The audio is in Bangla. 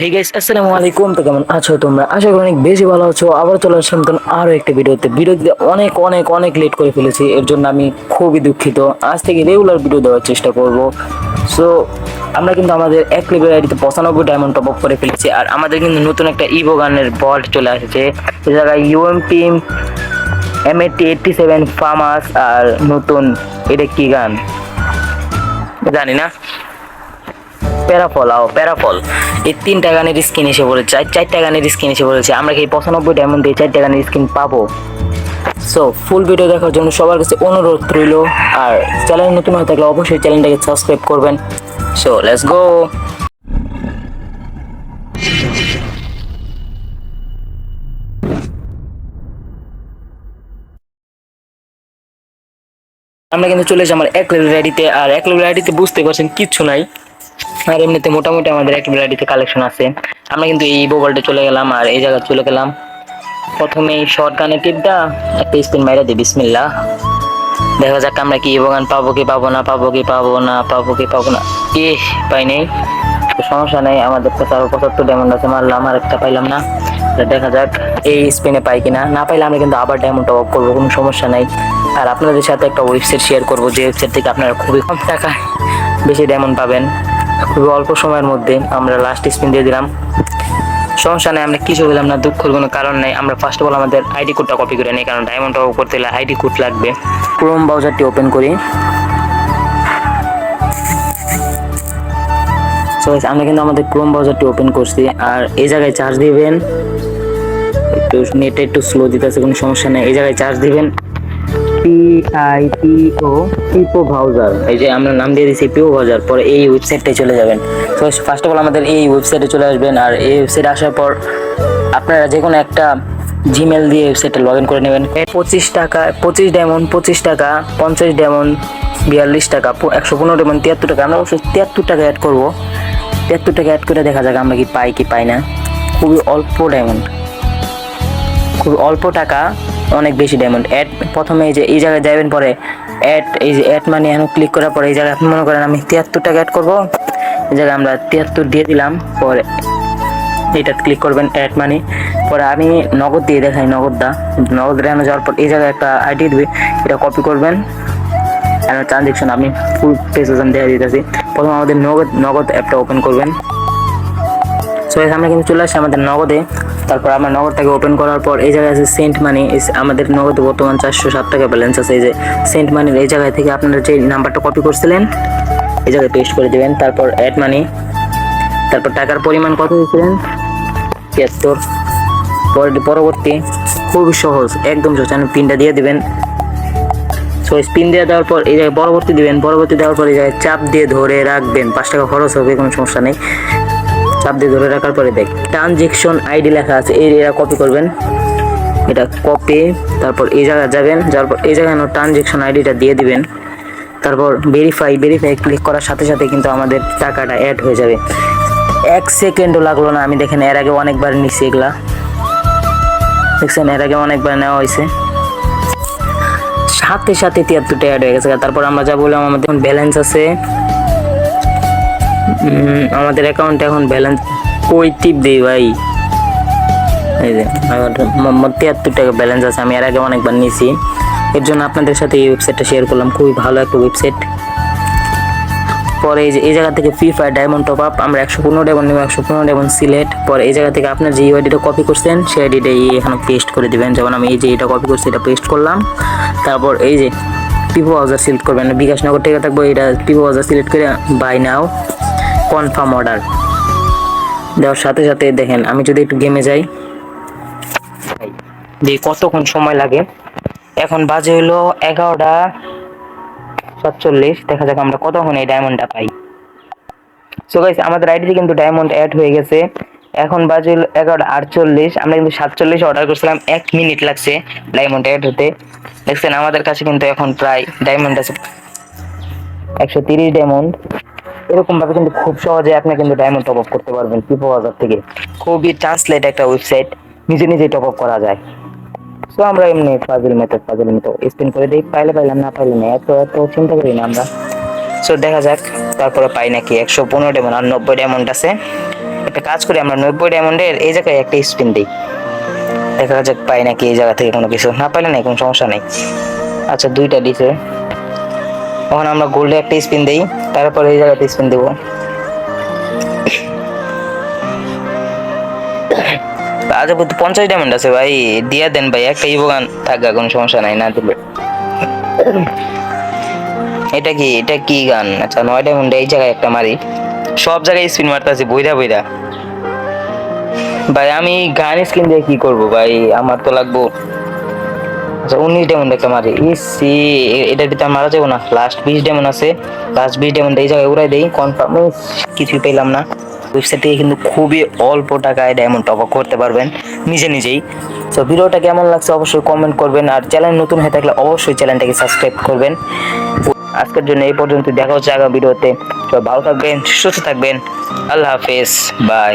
হে গাইস আসসালামু আলাইকুম। তো কেমন আছো তোমরা? আশা করি অনেক বেশি ভালো আছো। আবার চলে আসলাম নতুন আরও একটা ভিডিওতে। ভিডিও দিতে অনেক অনেক অনেক লেট করে ফেলেছি। এর জন্য আমি খুবই দুঃখিত। আজ থেকে রেগুলার ভিডিও দেওয়ার চেষ্টা করব। সো আমরা কিন্তু আমাদের এক লেভেল আইডিতে পঁচানব্বই ডায়মন্ড টপ করে ফেলেছি। আর আমাদের কিন্তু নতুন একটা ইভো গানের বল্ট চলে আসছে। এই জায়গায় UMP M eighty eighty seven ফার্মাস আর নতুন এটা কি গান? জানি না। প্যারাফল, আও প্যারাফল। এই তিনটা গানের স্কিন এসে বলেছে আর চারটা গানের স্কিন এসে বলেছে আমরা কি পঁচানব্বই ডায়মন্ড দিয়ে চারটা গানের স্কিন পাবো? সো ফুল ভিডিও দেখার জন্য সবার কাছে অনুরোধ রইল, আর চ্যানেল নতুন হয়ে থাকলে অবশ্যই চ্যানেলটাকে সাবস্ক্রাইব করবেন। সো লেটস গো আমরা কিন্তু চলে এসেছি আমার এক লেভেল আইডিতে আর এক লেভেল আইডিতে বুঝতে পারছেন কিচ্ছু নাই। আর এমনিতে মোটামুটি আমাদের এক আইডিতে কালেকশন আছে। আমরা কিন্তু এই মোবাইলটা চলে গেলাম আর এই জায়গায় চলে গেলাম। প্রথমে শর্ট গানের টিপটা, একটা স্পিন মাইরা দিই, বিসমিল্লাহ। দেখা যাক আমরা কি ইবোগান পাবো, কি পাবো না পাবো, কি পাবো না পাবো, কি পাবো না। এ পাই নেই। সমস্যা নেই, আমাদের কাছে আরও পঁচাত্তর ডায়মন্ড আছে, মারলাম, আর একটা পাইলাম না। দেখা যাক এই স্পিনে পাই কিনা। না পাইলে আমরা কিন্তু আবার ডায়মন্ড অফ করব, কোনো সমস্যা নাই। আর আপনাদের সাথে একটা ওয়েবসাইট শেয়ার করব, যে ওয়েবসাইট থেকে আপনারা খুবই কম টাকায় বেশি ডায়মন্ড পাবেন। খুবই অল্প সময়ের মধ্যে আমরা লাস্ট স্পিন দিয়ে দিলাম। সমস্যা নেই আমরা কিছু বললাম না দুঃখের কোনো কারণ নেই। আমরা ফার্স্ট অফ অল আমাদের আইডি কোডটা কপি করে নিই কারণ ডায়মন্ড টপ করতে হলে আইডি কোড লাগবে। ক্রোম ব্রাউজারটি ওপেন করি। Guys, আমরা কিন্তু আমাদের ক্রোম ব্রাউজারটি ওপেন করছি। আর এই জায়গায় চার্জ দিবেন। একটু নেটে একটু স্লো দিতেছে কোনো সমস্যা নেই। এই জায়গায় চার্জ দিবেন। P I P O Pipo browser এই যে আমরা নাম দিয়ে দিয়েছি পিও ব্রাউজার পরে এই ওয়েবসাইটে চলে যাবেন। তো ফার্স্ট অফ অল আমাদের এই ওয়েবসাইটে চলে আসবেন, আর এই ওয়েবসাইটে আসার পর আপনারা যে কোনো একটা জিমেল দিয়ে ওয়েবসাইটে লগ ইন করে নেবেন। পঁচিশ টাকা, পঁচিশ ডায়মন্ড পঁচিশ টাকা, পঞ্চাশ ডায়মন্ড বিয়াল্লিশ টাকা একশো পনেরো ডায়মন্ড তিয়াত্তর টাকা। আমরা অবশ্যই তিয়াত্তর টাকা অ্যাড করব। তিয়াত্তর টাকা অ্যাড করে দেখা যাক আমরা কি পাই কি পাই না। খুবই অল্প ডায়মন্ড খুব অল্প টাকা। অনেক বেশি ডায়মন্ড অ্যাড প্রথমে এই যে, এই জায়গায় যাবেন পরে অ্যাড এই যে অ্যাড মানি এখন ক্লিক করার পরে এই জায়গায় আপনি মনে করেন আমি তিয়াত্তর টাকা অ্যাড করব। এই জায়গায় আমরা তিয়াত্তর দিয়ে দিলাম, পরে এটা ক্লিক করবেন অ্যাড মানি পরে আমি নগদ দিয়ে দেখাই নগদটা। নগদ দেখানো যাওয়ার পর এই জায়গায় একটা আইডি দিবে, এটা কপি করবেন। ট্রানজেকশন আমি ফুল প্রেসেশন দেখা দিতেছি। প্রথমে আমাদের নগদ নগদ অ্যাপটা ওপেন করবেন। সো আমরা কিন্তু চলে আসছি আমাদের নগদে। তারপর আমরা নগদটাকে ওপেন করার পর এই জায়গায় আছে সেন্ট মানি আমাদের নগদে বর্তমান চারশো সাত টাকা ব্যালেন্স আছে। এই যে সেন্ট মানির এই জায়গায় থেকে আপনারা যে নাম্বারটা কপি করছিলেন, এই জায়গায় পেস্ট করে দেবেন। তারপর অ্যাড মানি তারপর টাকার পরিমাণ কত দিয়েছিলেন? তিয়াত্তর। পরে পরবর্তী খুবই সহজ, একদম সহজ। আপনি পিনটা দিয়ে দেবেন। সো স্পিন দিয়ে দেওয়ার পর এই জায়গায় পরবর্তী দিবেন। পরবর্তী দেওয়ার পর এই জায়গায় চাপ দিয়ে ধরে রাখবেন। পাঁচ টাকা খরচ হবে, কোনো সমস্যা নেই। চাপ দিয়ে ধরে রাখার পরে দেখ ট্রানজেকশন আইডি লেখা আছে, এই এটা কপি করবেন। এটা কপি তারপর এই জায়গায় যাবেন, যাওয়ার পর এই জায়গায় ট্রানজেকশন আইডিটা দিয়ে দিবেন। তারপর ভেরিফাই ভেরিফাই ক্লিক করার সাথে সাথে কিন্তু আমাদের টাকাটা অ্যাড হয়ে যাবে। এক সেকেন্ডও লাগল না, আমি দেখেন এর আগে অনেকবার নিচ্ছি এগুলা। দেখছেন, এর আগে অনেকবার নেওয়া হয়েছে। সাথে সাথে তিয়াত্তরটা অ্যাড হয়ে গেছে। তারপর আমরা যা বললাম, আমাদের ব্যালেন্স আছে। আমাদের অ্যাকাউন্টে এখন ব্যালেন্স কই টিপ দিই ভাই। এই যে, আমার তিয়াত্তর টাকা ব্যালেন্স আছে, আমি এর আগে অনেকবার নিয়েছি এর জন্য আপনাদের সাথে এই ওয়েবসাইটটা শেয়ার করলাম, খুবই ভালো একটা ওয়েবসাইট পরে এই যে, এই জায়গা থেকে Free Fire diamond top up আমরা একশো পনেরো ডায়মন্ড নেব, একশো পনেরো ডায়মন্ড সিলেক্ট পরে এই জায়গা থেকে আপনার যে আইডিটা কপি করছেন, সেই আইডিটা এখানে পেস্ট করে দিবেন। যেমন আমি এই যে এটা কপি করছি, এটা পেস্ট করলাম। তারপর এই যে পিপো বাজার সিলেক্ট করবেন। বিকাশ নগর থেকে থাকব, এটা পিপো বাজার সিলেক্ট করে বাই নাও কনফার্ম অর্ডার। দেওয়ার সাথে সাথে দেখেন, আমি যদি একটু গেমে যাই। যে কতক্ষণ সময় লাগে? এখন বাজে হলো এগারোটা সাতচল্লিশ। দেখা যাক আমরা কতক্ষণ এই ডায়মন্ডটা পাই। সো গাইস আমাদের আইডিতে কিন্তু ডায়মন্ড অ্যাড হয়ে গেছে। এখন বাজে হলো এগারোটা আটচল্লিশ। আমরা কিন্তু সাতচল্লিশ অর্ডার করছিলাম। এক মিনিট লাগছে ডায়মন্ড অ্যাড হতে। দেখছেন, আমাদের কাছে কিন্তু এখন প্রায় ডায়মন্ড আছে। একশো তিরিশ ডায়মন্ড এরকম ভাবে কিন্তু খুব সহজে আপনি কিন্তু ডায়মন্ড টপ আপ করতে পারবেন পিপো বাজার থেকে। খুবই ট্রান্সলেট একটা ওয়েবসাইট নিজে নিজে টপ আপ করা যায়। তো আমরা এমনি puzzle method puzzle method spin করে দিই, পাইলে পাইলাম না পাইলে না, এত এত চিন্তা করি না আমরা। সো দেখা যাক, তারপরে পাই নাকি একশো পনেরো ডায়মন্ড আর নব্বই ডায়মন্ড আছে। একটা কাজ করি, আমরা নব্বই ডায়মন্ডের এই জায়গায় একটা স্পিন দিই। দেখা যাক পাই নাকি এই জায়গা থেকে কোনো কিছু। না পাইলে নাই, কোনো সমস্যা নেই। আচ্ছা দুইটা দিছে। ওখানে আমরা গোল্ডে একটা স্পিন দিই, তারপর এই জায়গাতে স্পিন দেবো। অব্দি পঞ্চাশ ডায়মন্ড আছে ভাই, দিয়া দেন ভাই, একটা ইবোগান থাকা কোনো সমস্যা নাই, না দিলে। এটা কি এটা কি গান? আচ্ছা নয় ডায়মন্ড এই জায়গায় একটা মারি। সব জায়গায় স্পিন মারতেছি, বইরা বইরা। ভাই, আমি গান স্কিন দিয়ে কি করব ভাই? আমার তো লাগবো আচ্ছা উনিশ ডায়মন্ড একটা মারি। ইসি এটার ভিতরে মারা যাব না। লাস্ট বিশ ডায়মন্ড আছে। লাস্ট বিশ ডায়মন্ড এই জায়গায় উড়াই দেই কনফার্ম কিছুই পেলাম না। ওয়েবসাইট থেকে কিন্তু খুবই অল্প টাকায় ডায়মন্ড টপ আপ করতে পারবেন, নিজে নিজেই। তো ভিডিওটা কেমন লাগছে অবশ্যই কমেন্ট করবেন, আর চ্যানেল নতুন হয়ে থাকলে অবশ্যই চ্যানেলটাকে সাবস্ক্রাইব করবেন। আজকের জন্য এই পর্যন্ত দেখা হচ্ছে আগামী ভিডিওতে। তো ভালো থাকবেন, সুস্থ থাকবেন। আল্লাহ হাফেজ বাই